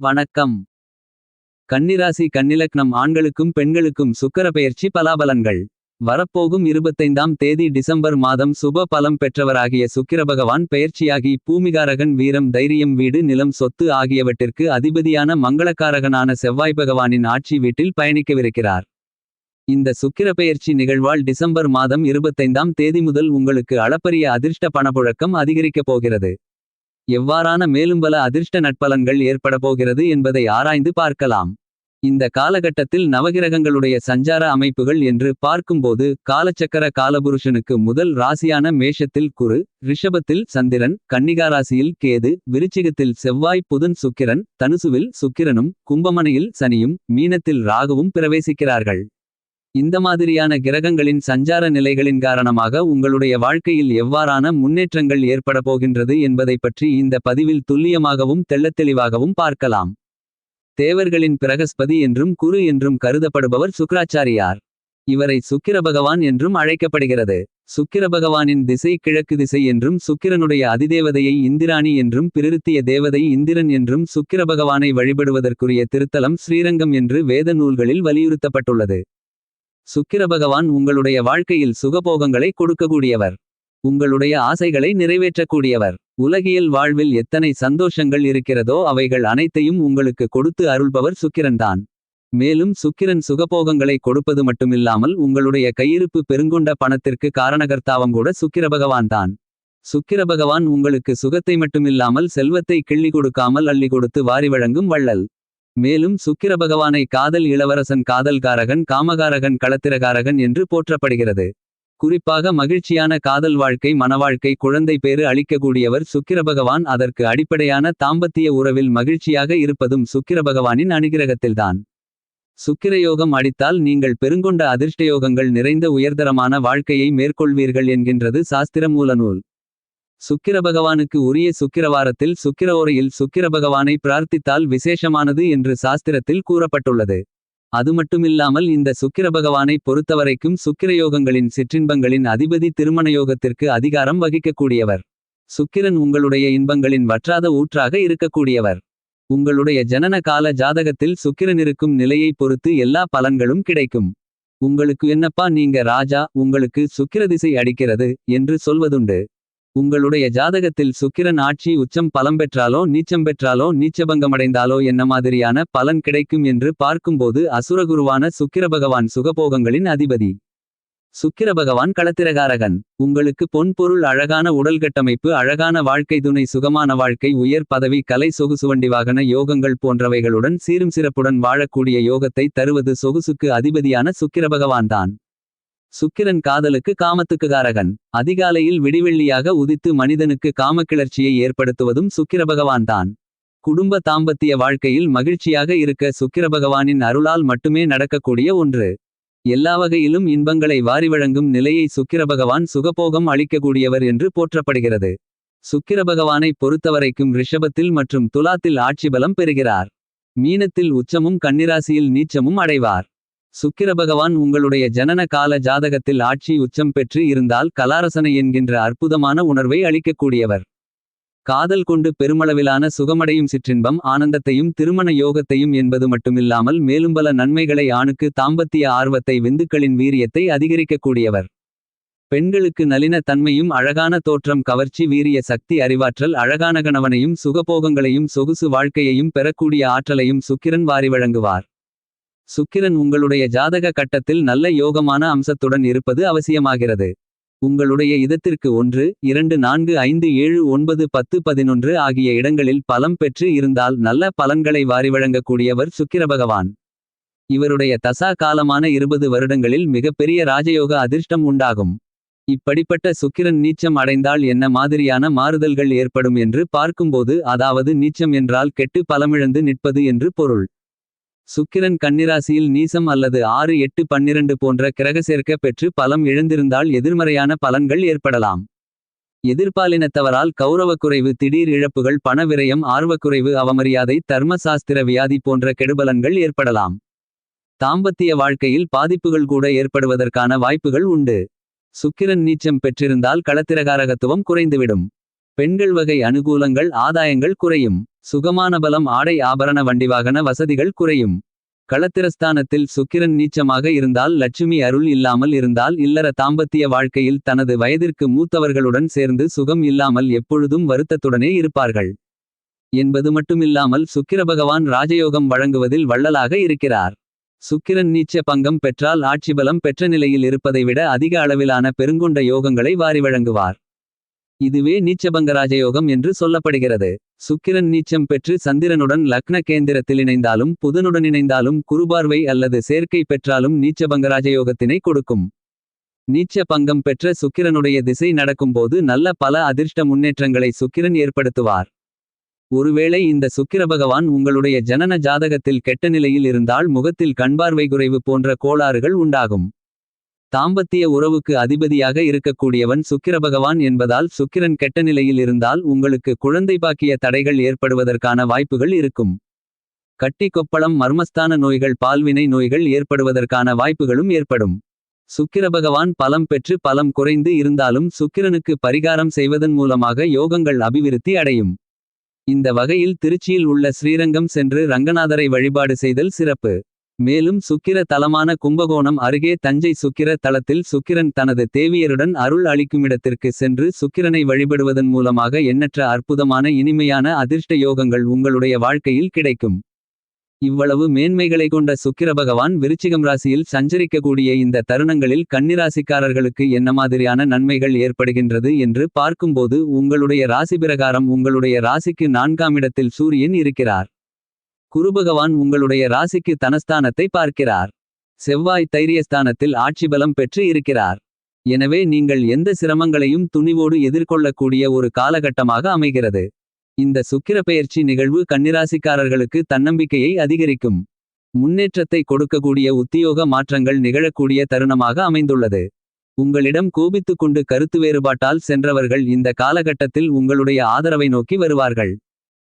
வணக்கம். கன்னிராசி கன்னிலக்னம் ஆண்களுக்கும் பெண்களுக்கும் சுக்கிர பெயர்ச்சி பலாபலன்கள். வரப்போகும் இருபத்தைந்தாம் தேதி டிசம்பர் மாதம் சுப பலம் பெற்றவராகிய சுக்கிரபகவான் பெயர்ச்சியாகி பூமிகாரகன் வீரம் தைரியம் வீடு நிலம் சொத்து ஆகியவற்றிற்கு அதிபதியான மங்களக்காரகனான செவ்வாய் பகவானின் ஆட்சி வீட்டில் பயணிக்கவிருக்கிறார். இந்த சுக்கிர பெயர்ச்சி நிகழ்வால் டிசம்பர் மாதம் இருபத்தைந்தாம் தேதி முதல் உங்களுக்கு அளப்பரிய அதிர்ஷ்ட பணப்புழக்கம் அதிகரிக்கப் போகிறது. எவ்வாறான மேலும் பல அதிர்ஷ்ட நட்பலன்கள் ஏற்பட போகிறது என்பதை ஆராய்ந்து பார்க்கலாம். இந்த காலகட்டத்தில் நவகிரகங்களுடைய சஞ்சார அமைப்புகள் என்று பார்க்கும்போது காலச்சக்கர காலபுருஷனுக்கு முதல் ராசியான மேஷத்தில் குரு ரிஷபத்தில் சந்திரன் கன்னிகாராசியில் கேது விருச்சிகத்தில் செவ்வாய் புதன் சுக்கிரன் தனுசுவில் சுக்கிரனும் கும்பமனையில் சனியும் மீனத்தில் ராகுவும் பிரவேசிக்கிறார்கள். இந்த மாதிரியான கிரகங்களின் சஞ்சார நிலைகளின் காரணமாக உங்களுடைய வாழ்க்கையில் எவ்வாறான முன்னேற்றங்கள் ஏற்பட போகின்றது என்பதைப் பற்றி இந்த பதிவில் துல்லியமாகவும் தெள்ளத்தெளிவாகவும் பார்க்கலாம். தேவர்களின் பிரகஸ்பதி என்றும் குரு என்றும் கருதப்படுபவர் சுக்ராச்சாரியார் இவரை சுக்கிர பகவான் என்றும் அழைக்கப்படுகிறது. சுக்கிர பகவானின் திசை கிழக்கு திசை என்றும் சுக்கிரனுடைய அதிதேவதையை இந்திராணி என்றும் பிரிருத்திய தேவதை இந்திரன் என்றும் சுக்கிர பகவானை வழிபடுவதற்குரிய திருத்தலம் ஸ்ரீரங்கம் என்று வேத நூல்களில் வலியுறுத்தப்பட்டுள்ளது. சுக்கிர பகவான் உங்களுடைய வாழ்க்கையில் சுகபோகங்களை கொடுக்கக்கூடியவர். உங்களுடைய ஆசைகளை நிறைவேற்றக்கூடியவர். உலகியல் வாழ்வில் எத்தனை சந்தோஷங்கள் இருக்கிறதோ அவைகள் அனைத்தையும் உங்களுக்கு கொடுத்து அருள்பவர் சுக்கிரன்தான். மேலும் சுக்கிரன் சுகபோகங்களை கொடுப்பது மட்டுமில்லாமல் உங்களுடைய கையிருப்பு பெருங்கொண்ட பணத்திற்கு காரணகர்த்தாவம் கூட சுக்கிர பகவான்தான். சுக்கிர பகவான் உங்களுக்கு சுகத்தை மட்டுமில்லாமல் செல்வத்தை கிள்ளி கொடுக்காமல் அள்ளி கொடுத்து வாரி வழங்கும் வள்ளல். மேலும் சுக்கிர பகவானை காதல் இளவரசன் காதல்காரகன் காமகாரகன் களத்திரகாரகன் என்று போற்றப்படுகிறது. குறிப்பாக மகிழ்ச்சியான காதல் வாழ்க்கை மனவாழ்க்கை குழந்தை பேறு அளிக்கக்கூடியவர் சுக்கிர பகவான் அதற்கு அடிப்படையான தாம்பத்திய உறவில் மகிழ்ச்சியாக இருப்பதும் சுக்கிர பகவானின் அனுகிரகத்தில்தான். சுக்கிரயோகம் அடித்தால் நீங்கள் பெருங்கொண்ட அதிர்ஷ்டயோகங்கள் நிறைந்த உயர்தரமான வாழ்க்கையை மேற்கொள்வீர்கள் என்கின்றது சாஸ்திர மூலநூல். சுக்கிர பகவானுக்கு உரிய சுக்கிரவாரத்தில் சுக்கிரவோரையில் சுக்கிர பகவானை பிரார்த்தித்தால் விசேஷமானது என்று சாஸ்திரத்தில் கூறப்பட்டுள்ளது. அது மட்டுமில்லாமல் இந்த சுக்கிர பகவானை பொறுத்தவரைக்கும் சுக்கிரயோகங்களின் சிற்றின்பங்களின் அதிபதி திருமண யோகத்திற்கு அதிகாரம் வகிக்கக்கூடியவர். சுக்கிரன் உங்களுடைய இன்பங்களின் வற்றாத ஊற்றாக இருக்கக்கூடியவர். உங்களுடைய ஜனன கால ஜாதகத்தில் சுக்கிரன் இருக்கும் நிலையை பொறுத்து எல்லா பலன்களும் கிடைக்கும். உங்களுக்கு என்னப்பா நீங்க ராஜா உங்களுக்கு சுக்கிர திசை அடிக்கிறது என்று சொல்வதுண்டு. உங்களுடைய ஜாதகத்தில் சுக்கிரன் ஆட்சி உச்சம் பலம் பெற்றாலோ நீச்சம் பெற்றாலோ நீச்சபங்கமடைந்தாலோ என்ன மாதிரியான பலன் கிடைக்கும் என்று பார்க்கும்போது அசுரகுருவான சுக்கிர பகவான் சுகபோகங்களின் அதிபதி. சுக்கிர பகவான் களத்திரகாரகன். உங்களுக்கு பொன் பொருள் அழகான உடல் கட்டமைப்பு அழகான வாழ்க்கை துணை சுகமான வாழ்க்கை உயர் பதவி கலை சொகுசுவண்டி வாகன யோகங்கள் போன்றவைகளுடன் சீரும் சிறப்புடன் வாழக்கூடிய யோகத்தை தருவது சொகுசுக்கு அதிபதியான சுக்கிர பகவான்தான். சுக்கிரன் காதலுக்கு காமத்துக்கு காரகன் அதிகாலையில் விடிவெள்ளியாக உதித்து மனிதனுக்கு காமக்கிளர்ச்சியை ஏற்படுத்துவதும் சுக்கிர பகவான்தான் குடும்ப தாம்பத்திய வாழ்க்கையில் மகிழ்ச்சியாக இருக்க சுக்கிர பகவானின் அருளால் மட்டுமே நடக்கக்கூடிய ஒன்று. எல்லா வகையிலும் இன்பங்களை வாரி வழங்கும் நிலையை சுக்கிர பகவான் சுகபோகம் அளிக்கக்கூடியவர் என்று போற்றப்படுகிறது. சுக்கிர பகவானை பொறுத்தவரைக்கும் ரிஷபத்தில் மற்றும் துலாத்தில் ஆட்சி பலம் பெறுகிறார். மீனத்தில் உச்சமும் கன்னிராசியில் நீச்சமும் அடைவார். சுக்கிர பகவான் உங்களுடைய ஜனன கால ஜாதகத்தில் ஆட்சி உச்சம் பெற்று இருந்தால் கலாரசனை என்கின்ற அற்புதமான உணர்வை அளிக்கக்கூடியவர். காதல் கொண்டு பெருமளவிலான சுகமடையும் சிற்றின்பம் ஆனந்தத்தையும் திருமண யோகத்தையும் என்பது மட்டுமில்லாமல் மேலும் பல நன்மைகளை ஆணுக்கு தாம்பத்திய ஆர்வத்தை விந்துக்களின் வீரியத்தை அதிகரிக்கக்கூடியவர். பெண்களுக்கு நளின தன்மையும் அழகான தோற்றம் கவர்ச்சி வீரிய சக்தி அறிவாற்றல் அழகான கணவனையும் சுகபோகங்களையும் சொகுசு வாழ்க்கையையும் பெறக்கூடிய ஆற்றலையும் சுக்கிரன் வாரி வழங்குவார். சுக்கிரன் உங்களுடைய ஜாதக கட்டத்தில் நல்ல யோகமான அம்சத்துடன் இருப்பது அவசியமாகிறது. உங்களுடைய இதத்திற்கு ஒன்று இரண்டு நான்கு ஐந்து ஏழு ஒன்பது பத்து பதினொன்று ஆகிய இடங்களில் பலம் பெற்று இருந்தால் நல்ல பலன்களை வாரி வழங்கக்கூடியவர் சுக்கிர பகவான். இவருடைய தசா காலமான இருபது வருடங்களில் மிகப்பெரிய ராஜயோக அதிர்ஷ்டம் உண்டாகும். இப்படிப்பட்ட சுக்கிரன் நீச்சம் அடைந்தால் என்ன மாதிரியான மாறுதல்கள் ஏற்படும் என்று பார்க்கும்போது அதாவது நீச்சம் என்றால் கெட்டு பலமிழந்து நிற்பது என்று பொருள். சுக்கிரன் கன்னிராசியில் நீசம் அல்லது ஆறு எட்டு பன்னிரண்டு போன்ற கிரகசேர்க்க பெற்று பலம் இழந்திருந்தால் எதிர்மறையான பலன்கள் ஏற்படலாம். எதிர்பாலினத்தவரால் கௌரவக்குறைவு திடீர் இழப்புகள் பண விரயம் ஆர்வக்குறைவு அவமரியாதை தர்மசாஸ்திர வியாதி போன்ற கெடுபலன்கள் ஏற்படலாம். தாம்பத்திய வாழ்க்கையில் பாதிப்புகள் கூட ஏற்படுவதற்கான வாய்ப்புகள் உண்டு. சுக்கிரன் நீச்சம் பெற்றிருந்தால் களத்திரகாரகத்துவம் குறைந்துவிடும். பெண்கள் வகை அனுகூலங்கள் ஆதாயங்கள் குறையும். சுகமான பலம் ஆடை ஆபரண வண்டிவாகன வசதிகள் குறையும். களத்திரஸ்தானத்தில் சுக்கிரன் நீச்சமாக இருந்தால் லட்சுமி அருள் இல்லாமல் இருந்தால் இல்லற தாம்பத்திய வாழ்க்கையில் தனது வயதிற்கு மூத்தவர்களுடன் சேர்ந்து சுகம் இல்லாமல் எப்பொழுதும் வருத்தத்துடனே இருப்பார்கள். என்பது மட்டுமில்லாமல் சுக்கிர பகவான் ராஜயோகம் வழங்குவதில் வள்ளலாக இருக்கிறார். சுக்கிரன் நீச்ச பங்கம் பெற்றால் ஆட்சிபலம் பெற்ற நிலையில் இருப்பதை விட அதிக அளவிலான பெருங்கொண்ட யோகங்களை வாரி வழங்குவார். இதுவே நீச்சபங்க ராஜயோகம் என்று சொல்லப்படுகிறது. சுக்கிரன் நீச்சம் பெற்று சந்திரனுடன் லக்ன கேந்திரத்தில் இணைந்தாலும் புதனுடன் இணைந்தாலும் குருபார்வை அல்லது சேர்க்கை பெற்றாலும் நீச்சபங்க ராஜயோகத்தினை கொடுக்கும். நீச்ச பங்கம் பெற்ற சுக்கிரனுடைய திசை நடக்கும்போது நல்ல பல அதிர்ஷ்ட முன்னேற்றங்களை சுக்கிரன் ஏற்படுத்துவார். ஒருவேளை இந்த சுக்கிர பகவான் உங்களுடைய ஜனன ஜாதகத்தில் கெட்ட நிலையில் இருந்தால் முகத்தில் கண்பார்வை குறைவு போன்ற கோளாறுகள் உண்டாகும். தாம்பத்திய உறவுக்கு அதிபதியாக இருக்கக்கூடியவன் சுக்கிர பகவான் என்பதால் சுக்கிரன் கெட்ட நிலையில் இருந்தால் உங்களுக்கு குழந்தை பாக்கிய தடைகள் ஏற்படுவதற்கான வாய்ப்புகள் இருக்கும். கட்டி கொப்பளம் மர்மஸ்தான நோய்கள் பால்வினை நோய்கள் ஏற்படுவதற்கான வாய்ப்புகளும் ஏற்படும். சுக்கிர பகவான் பலம் பெற்று பலம் குறைந்து இருந்தாலும் சுக்கிரனுக்கு பரிகாரம் செய்வதன் மூலமாக யோகங்கள் அபிவிருத்தி அடையும். இந்த வகையில் திருச்சியில் உள்ள ஸ்ரீரங்கம் சென்று ரங்கநாதரை வழிபாடு செய்தல் சிறப்பு. மேலும் சுக்கிர தலமான கும்பகோணம் அருகே தஞ்சை சுக்கிர தலத்தில் சுக்கிரன் தனது தேவியருடன் அருள் அளிக்குமிடத்திற்கு சென்று சுக்கிரனை வழிபடுவதன் மூலமாக எண்ணற்ற அற்புதமான இனிமையான அதிர்ஷ்ட யோகங்கள் உங்களுடைய வாழ்க்கையில் கிடைக்கும். இவ்வளவு மேன்மைகளை கொண்ட சுக்கிர பகவான் விருச்சிகம் ராசியில் சஞ்சரிக்கக்கூடிய இந்த தருணங்களில் கன்னிராசிக்காரர்களுக்கு என்ன மாதிரியான நன்மைகள் ஏற்படுகின்றது என்று பார்க்கும்போது உங்களுடைய ராசி பிரகாரம் உங்களுடைய ராசிக்கு நான்காம் இடத்தில் சூரியன் இருக்கிறார். குருபகவான் உங்களுடைய ராசிக்கு தனஸ்தானத்தை பார்க்கிறார். செவ்வாய் தைரியஸ்தானத்தில் ஆட்சிபலம் பெற்று இருக்கிறார். எனவே நீங்கள் எந்த சிரமங்களையும் துணிவோடு எதிர்கொள்ளக்கூடிய ஒரு காலகட்டமாக அமைகிறது. இந்த சுக்கிர பெயர்ச்சி நிகழ்வு கன்னிராசிக்காரர்களுக்கு தன்னம்பிக்கையை அதிகரிக்கும். முன்னேற்றத்தை கொடுக்கக்கூடிய உத்தியோக மாற்றங்கள் நிகழக்கூடிய தருணமாக அமைந்துள்ளது. உங்களிடம் கோபித்துக்கொண்டு கருத்து வேறுபாட்டால் சென்றவர்கள் இந்த காலகட்டத்தில் உங்களுடைய ஆதரவை நோக்கி வருவார்கள்.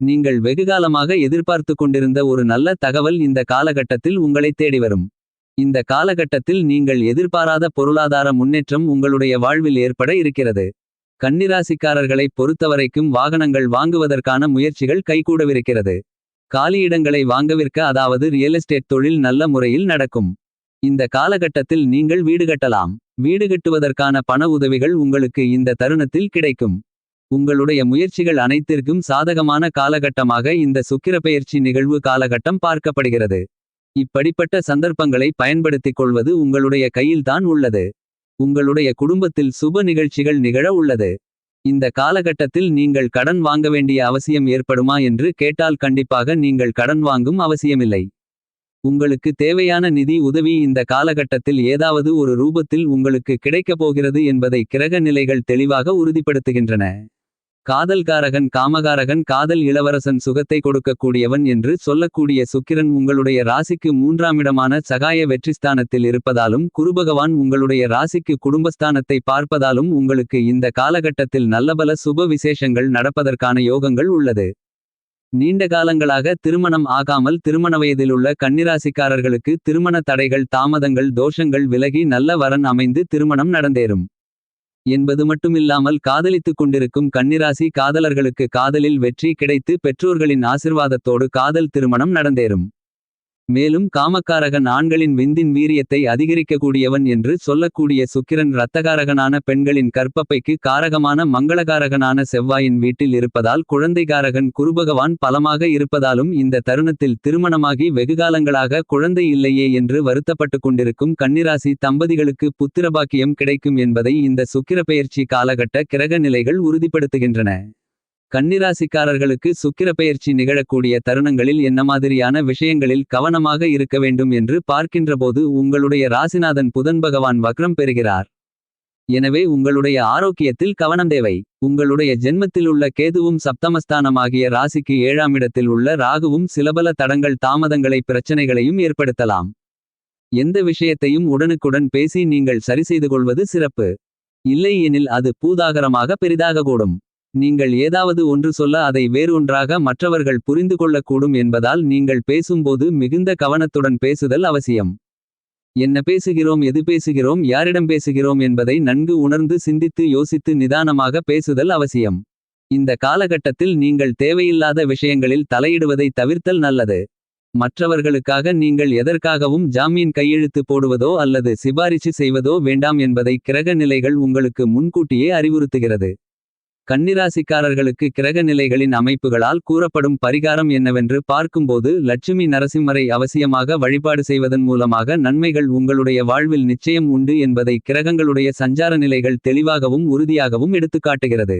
நீங்கள் வெகுகாலமாக எதிர்பார்த்து கொண்டிருந்த ஒரு நல்ல தகவல் இந்த காலகட்டத்தில் உங்களை தேடி வரும். இந்த காலகட்டத்தில் நீங்கள் எதிர்பாராத பொருளாதார முன்னேற்றம் உங்களுடைய வாழ்வில் ஏற்பட இருக்கிறது. கன்னிராசிக்காரர்களை பொறுத்தவரைக்கும் வாகனங்கள் வாங்குவதற்கான முயற்சிகள் கைகூடவிருக்கிறது. காலியிடங்களை வாங்கவிற்க அதாவது ரியல் எஸ்டேட் தொழில் நல்ல முறையில் நடக்கும். இந்த காலகட்டத்தில் நீங்கள் வீடு கட்டலாம். வீடு கட்டுவதற்கான பண உதவிகள் உங்களுக்கு இந்த தருணத்தில் கிடைக்கும். உங்களுடைய முயற்சிகள் அனைத்திற்கும் சாதகமான காலகட்டமாக இந்த சுக்கிரப்பெயர்ச்சி நிகழ்வு காலகட்டம் பார்க்கப்படுகிறது. இப்படிப்பட்ட சந்தர்ப்பங்களை பயன்படுத்திக் கொள்வது உங்களுடைய கையில்தான் உள்ளது. உங்களுடைய குடும்பத்தில் சுப நிகழ்ச்சிகள் நிகழ உள்ளது. இந்த காலகட்டத்தில் நீங்கள் கடன் வாங்க வேண்டிய அவசியம் ஏற்படுமா என்று கேட்டால் கண்டிப்பாக நீங்கள் கடன் வாங்கும் அவசியமில்லை. உங்களுக்கு தேவையான நிதி உதவி இந்த காலகட்டத்தில் ஏதாவது ஒரு ரூபத்தில் உங்களுக்கு கிடைக்கப் போகிறது என்பதை கிரக நிலைகள் தெளிவாக உறுதிப்படுத்துகின்றன. காதல்காரகன் காமகாரகன் காதல் இளவரசன் சுகத்தை கொடுக்கக்கூடியவன் என்று சொல்லக்கூடிய சுக்கிரன் உங்களுடைய ராசிக்கு மூன்றாமிடமான சகாய வெற்றிஸ்தானத்தில் இருப்பதாலும் குருபகவான் உங்களுடைய ராசிக்கு குடும்பஸ்தானத்தை பார்ப்பதாலும் உங்களுக்கு இந்த காலகட்டத்தில் நல்லபல சுப விசேஷங்கள் நடப்பதற்கான யோகங்கள் உள்ளது. நீண்ட காலங்களாக திருமணம் ஆகாமல் திருமண வயதிலுள்ள கன்னிராசிக்காரர்களுக்கு திருமண தடைகள் தாமதங்கள் தோஷங்கள் விலகி நல்ல வரன் அமைந்து திருமணம் நடந்தேறும். என்பது மட்டுமில்லாமல் காதலித்துக் கொண்டிருக்கும் கன்னிராசி காதலர்களுக்கு காதலில் வெற்றி கிடைத்து பெற்றோர்களின் ஆசிர்வாதத்தோடு காதல் திருமணம் நடந்தேறும். மேலும் காமக்காரகன் ஆண்களின் விந்தின் வீரியத்தை அதிகரிக்கக்கூடியவன் என்று சொல்லக்கூடிய சுக்கிரன் இரத்தகாரகனான பெண்களின் கற்பப்பைக்கு காரகமான மங்களகாரகனான செவ்வாயின் வீட்டில் இருப்பதால் குழந்தைகாரகன் குருபகவான் பலமாக இருப்பதாலும் இந்த தருணத்தில் திருமணமாகி வெகுகாலங்களாக குழந்தை இல்லையே என்று வருத்தப்பட்டு கொண்டிருக்கும் கன்னிராசி தம்பதிகளுக்கு புத்திரபாக்கியம் கிடைக்கும் என்பதை இந்த சுக்கிர பெயர்ச்சி காலகட்ட கிரக நிலைகள் உறுதிப்படுத்துகின்றன. கன்னிராசிக்காரர்களுக்கு சுக்கிர பெயர்ச்சி நிகழக்கூடிய தருணங்களில் என்ன மாதிரியான விஷயங்களில் கவனமாக இருக்க வேண்டும் என்று பார்க்கின்றபோது உங்களுடைய ராசிநாதன் புதன் பகவான் வக்ரம் பெறுகிறார். எனவே உங்களுடைய ஆரோக்கியத்தில் கவனம் தேவை. உங்களுடைய ஜென்மத்தில் உள்ள கேதுவும் சப்தமஸ்தானமாகிய ராசிக்கு ஏழாம் இடத்தில் உள்ள ராகுவும் சிலபல தடங்கள் தாமதங்களை பிரச்சனைகளையும் ஏற்படுத்தலாம். எந்த விஷயத்தையும் உடனுக்குடன் பேசி நீங்கள் சரிசெய்து கொள்வது சிறப்பு. இல்லை எனில் அது பூதாகரமாக பெரிதாகக்கூடும். நீங்கள் ஏதாவது ஒன்று சொல்ல அதை வேறொன்றாக மற்றவர்கள் புரிந்து கொள்ளக்கூடும் என்பதால் நீங்கள் பேசும்போது மிகுந்த கவனத்துடன் பேசுதல் அவசியம் என்ன பேசுகிறோம் எது பேசுகிறோம் யாரிடம் பேசுகிறோம் என்பதை நன்கு உணர்ந்து சிந்தித்து யோசித்து நிதானமாக பேசுதல் அவசியம் இந்த காலகட்டத்தில் நீங்கள் தேவையில்லாத விஷயங்களில் தலையிடுவதை தவிர்த்தல் நல்லது. மற்றவர்களுக்காக நீங்கள் எதற்காகவும் ஜாமீன் கையெழுத்து போடுவதோ அல்லது சிபாரிசு செய்வதோ வேண்டாம் என்பதை கிரக நிலைகள் உங்களுக்கு முன்கூட்டியே அறிவுறுத்துகிறது. கன்னிராசிக்காரர்களுக்கு கிரக நிலைகளின் அமைப்புகளால் கூறப்படும் பரிகாரம் என்னவென்று பார்க்கும்போது லட்சுமி நரசிம்மரை அவசியமாக வழிபாடு செய்வதன் மூலமாக நன்மைகள் உங்களுடைய வாழ்வில் நிச்சயம் உண்டு என்பதை கிரகங்களுடைய சஞ்சார நிலைகள் தெளிவாகவும் உறுதியாகவும் எடுத்துக்காட்டுகிறது.